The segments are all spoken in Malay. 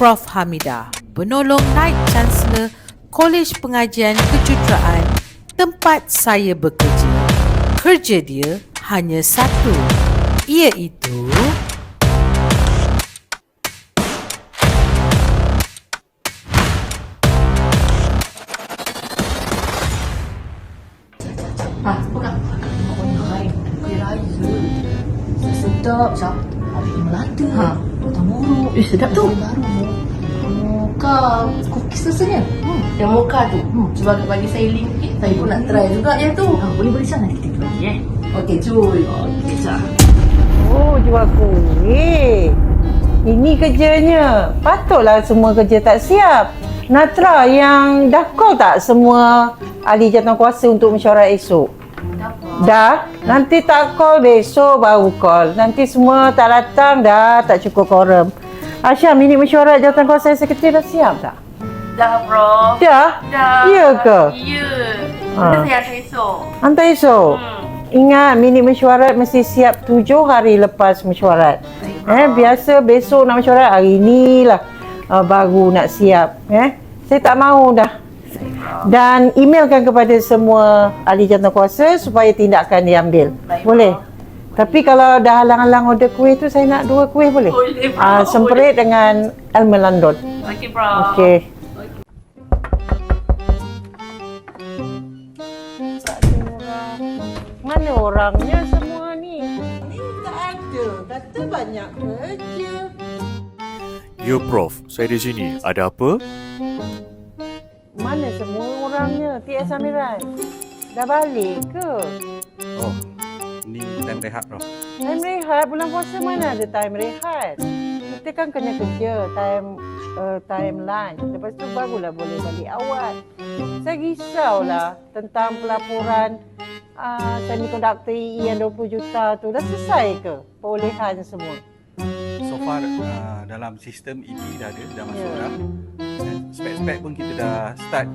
Prof Hamidah, penolong Naib Chancellor Kolej Pengajian Kejuruteraan tempat saya bekerja. Kerja dia hanya satu, iaitu Ha. Oh. Sedap. Ada di Melata. Ha. Datang muruk. Eh, sedap tu. Kuih baru. Moka cookies rasanya. Hmm. Yang moka tu. Hmm. Cuba bagi saya link sikit. Saya pun nak try juga yang tu. Ha, boleh boleh sana kita jual ni eh. Okey, cuy. Okey, sah. Oh, jual kuih. Ini kerjanya. Patutlah semua kerja tak siap. Natra yang dah call tak semua ahli jawatankuasa untuk mesyuarat esok? Dah? Nanti tak call besok baru call. Nanti semua tak datang dah tak cukup korum. Aisyah, minit mesyuarat jawatankuasa sekretari dah siap tak? Dah bro. Dah? Dah. Ya ke? Ya. Ha. Kita hantar esok. Hantar esok? Hmm. Ingat minit mesyuarat mesti siap tujuh hari lepas mesyuarat. Eh, biasa besok nak mesyuarat hari ni lah uh, baru nak siap. Eh, saya tak mahu dah. Dan emailkan kepada semua ahli jawatankuasa supaya tindakan diambil. Baik, boleh? Tapi kalau dah halang-halang order kuih tu saya nak dua kuih boleh? Boleh, bro. Ah, semperit dengan almond Okey bro. Okey. Mana orangnya semua ni? Ni tak ada. Kata banyak kerja. Ya Prof, saya di sini. Ada apa? Mana semua orangnya? TS Amiran. Dah balik ke? Oh, ni time rehat bro. Time rehat bulan puasa mana ada time rehat? Kita kan kena kerja time uh, time lunch. Lepas tu barulah boleh balik awal. Saya risaulah tentang pelaporan uh, semiconductor EE yang 20 juta tu. Dah selesai ke perolehan semua? Far uh, dalam sistem EP dah ada, dah masuk Ya. dah. Dan spek-spek pun kita dah start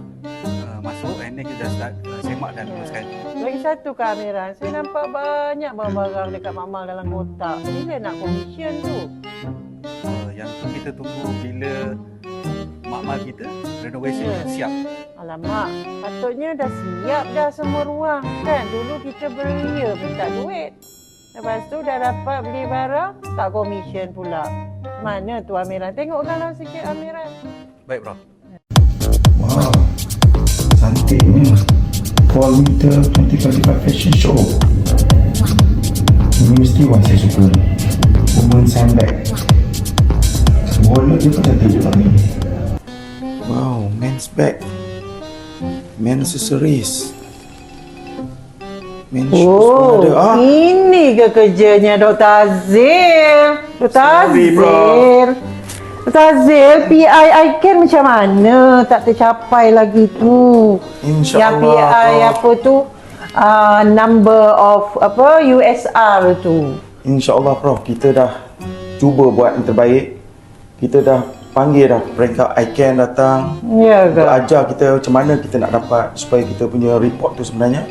uh, masuk and then kita dah start uh, semak dan teruskan. Lagi satu kehamilan, saya nampak banyak barang-barang dekat Mamal dalam kotak. Bila nak commission tu? Uh, yang tu kita tunggu bila makmal kita renovation Ya. siap. Alamak, patutnya dah siap dah semua ruang kan? Dulu kita beria minta duit. Lepas tu dah dapat beli barang, tak commission pula. Mana tu Amiran? Tengok kalau sikit Amiran. Baik bro. Wow, cantiknya. Fall Winter 2025 Fashion Show. Ini mesti one saya suka ni. Women's handbag. Wallet dia pun cantik juga ni. Wow, men's bag. Men's accessories. Ada. Ah, ini ke kerjanya Dr. Azil? Dr. Sorry. Azil. Dr. Azil, PI ICANN macam mana tak tercapai lagi tu? Yang InsyaAllah, PI apa tu? Uh, number of apa USR tu. InsyaAllah Prof, kita dah cuba buat yang terbaik. Kita dah panggil dah peringkat ICANN datang. Ya Untuk ke? ajar kita macam mana kita nak dapat supaya kita punya report tu sebenarnya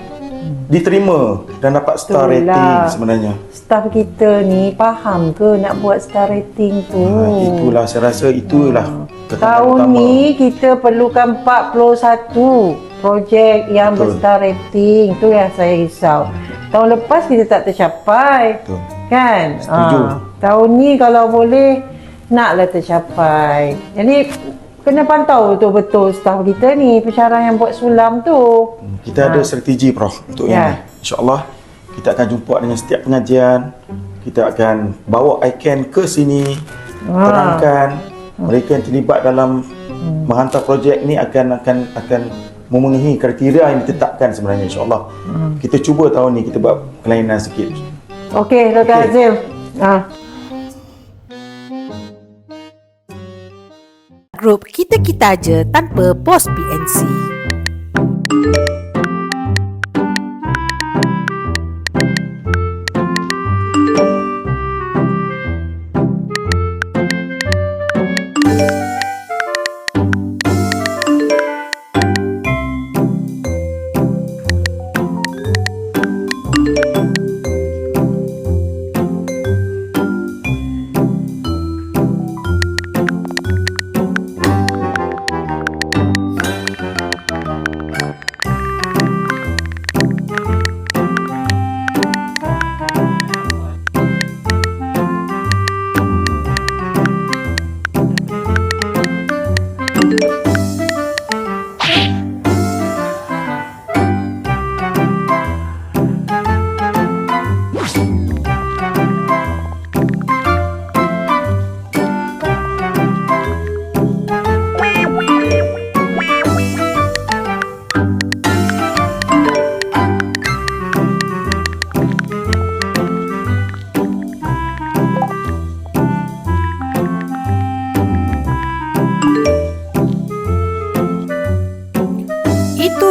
diterima dan dapat star Itulah. rating sebenarnya. Staff kita ni faham ke nak buat star rating tu? Ha, itulah saya rasa itulah ketahanan Tahun utama. ni kita perlukan 41 projek yang Betul. berstar rating. Tu yang saya risau. Tahun lepas kita tak tercapai. Betul. Kan? Setuju. Ah, tahun ni kalau boleh naklah tercapai. Jadi kena pantau betul-betul staff kita ni pensyarah yang buat sulam tu. Kita ada strategi Prof untuk Ya. yang ni. InsyaAllah kita akan jumpa dengan setiap pengajian. Kita akan bawa ICANN ke sini. Ah. Terangkan mereka yang terlibat dalam Hmm. menghantar projek ni akan akan akan memenuhi kriteria yang ditetapkan sebenarnya insyaAllah. Hmm. Kita cuba tahun ni kita buat kelainan sikit. Okey, Dr. Okey. Azim. Ah. Grup kita-kita aja tanpa bos PNC.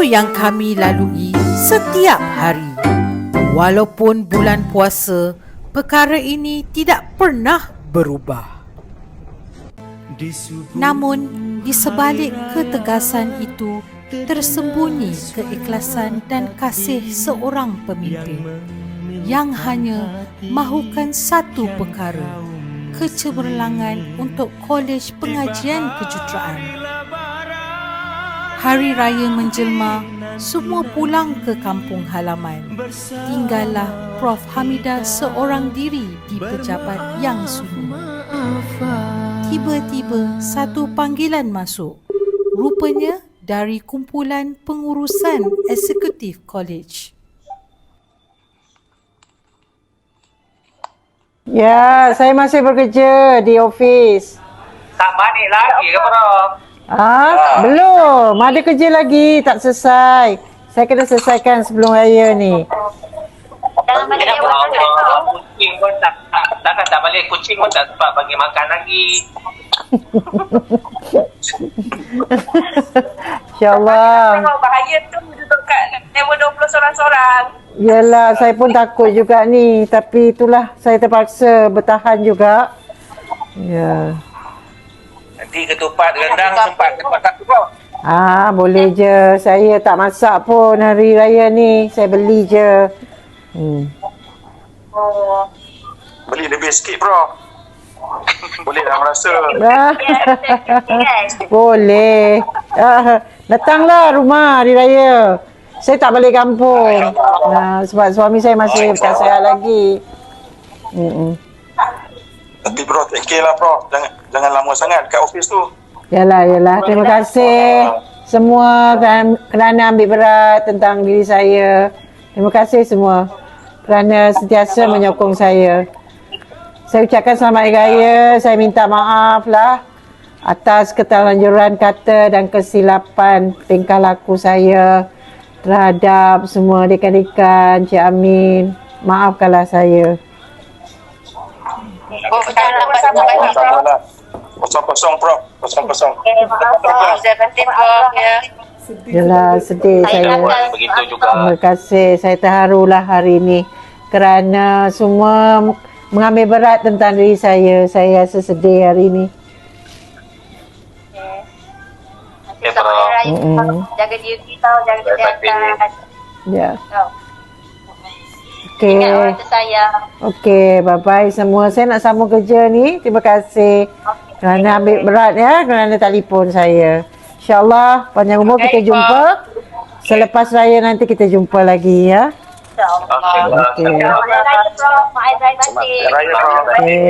Yang kami lalui setiap hari. Walaupun bulan puasa, perkara ini tidak pernah berubah. Namun, di sebalik ketegasan itu, tersembunyi keikhlasan dan kasih seorang pemimpin yang hanya mahukan satu perkara, kecemerlangan untuk Kolej Pengajian Kejuruteraan. Hari Raya menjelma, semua pulang ke kampung halaman. Tinggallah Prof. Hamidah seorang diri di pejabat yang sunyi. Tiba-tiba satu panggilan masuk. Rupanya dari kumpulan pengurusan eksekutif college. Ya, saya masih bekerja di ofis. Tak balik lagi ke Prof? Ah, belum. Ada kerja lagi, tak selesai. Saya kena selesaikan sebelum raya ni. Jangan balik Prof. kucing pun tak, tak, dah kata balik kucing pun tak sempat bagi makan lagi. InsyaAllah. Tengok bahaya tu duduk kat level 20 seorang-seorang. Yalah, saya pun takut juga ni. Tapi itulah, saya terpaksa bertahan juga. Ya. Nanti ketupat rendang sempat ketupat tak? Ah, boleh je. Saya tak masak pun hari raya ni. Saya beli je. Hmm. Oh. Beli lebih sikit bro. Boleh dah merasa. Ah, boleh. Ah, datanglah rumah hari raya. Saya tak balik kampung. Nah, sebab suami saya masih tak sihat lagi. Mm-mm. Tapi bro, take care lah bro. Jangan jangan lama sangat kat office tu. Yalah, yalah. Terima kasih semua kerana, kerana ambil berat tentang diri saya. Terima kasih semua kerana sentiasa menyokong saya. Saya ucapkan selamat hari raya. Saya minta maaf lah atas keterlanjuran kata dan kesilapan tingkah laku saya terhadap semua dekan-dekan Cik Amin. Maafkanlah saya. Oh, banyak Prof. Kosong-kosong bro. Kosong-kosong. Eh, Prof. Ya. Yalah, sedih Saya Begitu juga. Terima kasih. Saya terharulah hari ini kerana semua mengambil berat tentang diri saya. Saya rasa sedih hari ini. Raya Mm-mm. Prof. Jaga diri tau, jaga kesihatan. Ya. Tau. Okey. Ingat orang tersayang. Okey, bye-bye semua. Saya nak sambung kerja ni. Terima kasih kerana ambil berat ya, kerana telefon saya. InsyaAllah panjang umur kita Baik, jumpa. Selepas raya nanti kita jumpa lagi ya. InsyaAllah. Okey.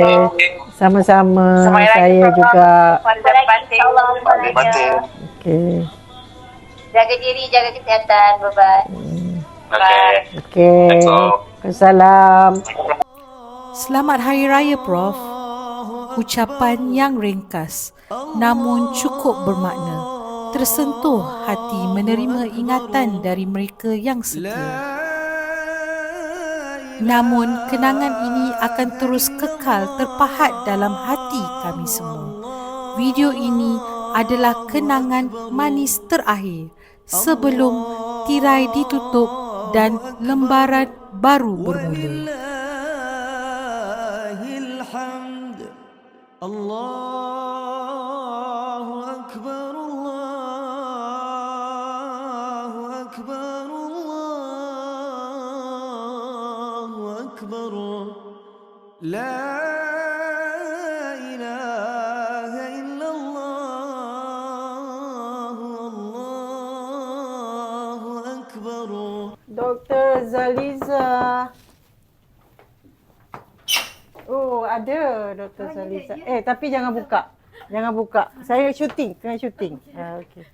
Bro. Okey. Sama-sama saya juga. Okey. Jaga diri, jaga kesihatan. Bye-bye. Thanks, Prof. Assalam. Selamat Hari Raya Prof. Ucapan yang ringkas namun cukup bermakna. Tersentuh hati menerima ingatan dari mereka yang setia. Namun kenangan ini akan terus kekal terpahat dalam hati kami semua. Video ini adalah kenangan manis terakhir sebelum tirai ditutup dan lembaran baru bermula. Dr. Zaliza. Oh, ada Dr. Zaliza. Eh, tapi jangan buka. Jangan buka. Saya syuting, tengah syuting. Ah, okey.